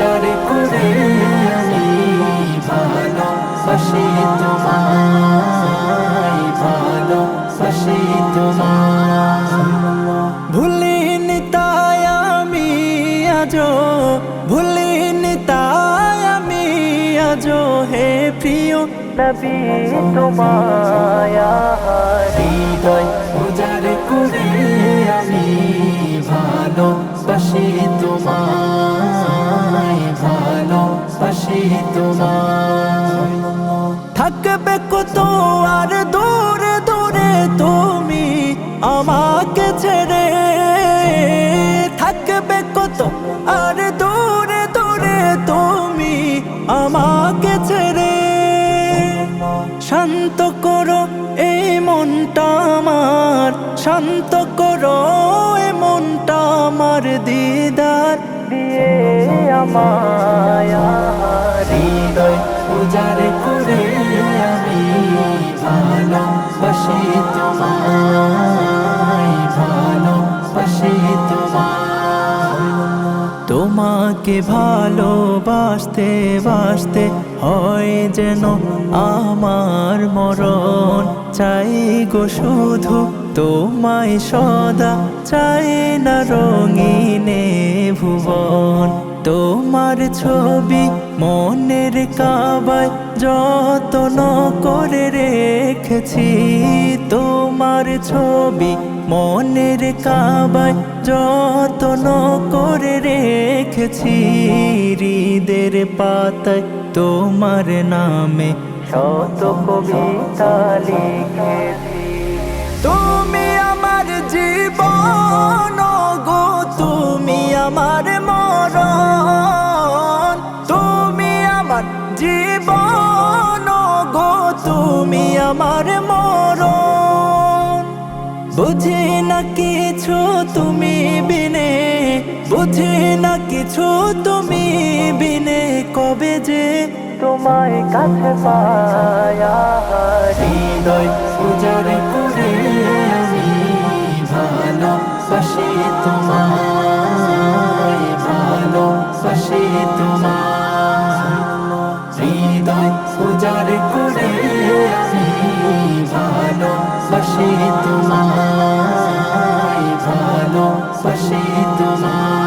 উজার করে আমি ভালো বাসি তোমায় ভালো বাসি তোমায়। ভুলিনি তাই আমি আজো ভুলিনি তাই আমি আজো হে প্রিয় নবী তোমায়া হৃদয় তোমায় থাকবে কত আর দূরে দূরে তুমি আমাকে ছেড়ে। থাকবে কত আর দূরে দূরে তুমি আমাকে ছেড়ে। শান্ত করো এই মনটা আমার, শান্ত করো এই মনটা আমার দিদার দিয়ে হৃদয় উজাড় করে আমি ভালো বাসি তোমায় ভালো তোমায়। তোমাকে ভালোবাসতে বাসতে হয় যেন আমার মরণ। চাই গো শুধু তোমায় সদা, চাই না রঙিনে ভুবন। তোমার ছবি মনের কাবায় যতন করে রেখেছি। তোমার ছবি মনের কাবায় যতন করে রেখেছি। হৃদের পাতায় তোমার নামে শত কবিতা লিখেছি। তুমি বুঝি না কিছু তুমি বিনে, বুঝি না কিছু তুমি বিনে, কবে যে তোমায় কাছে পায়া হৃদয় উজাড় করে আমি ভালো বাসি তোমায় ভালো বাসি তোমায়। হৃদয় উজাড় করে আমি ভালো বাসি তোমায়। বাসি তোমায়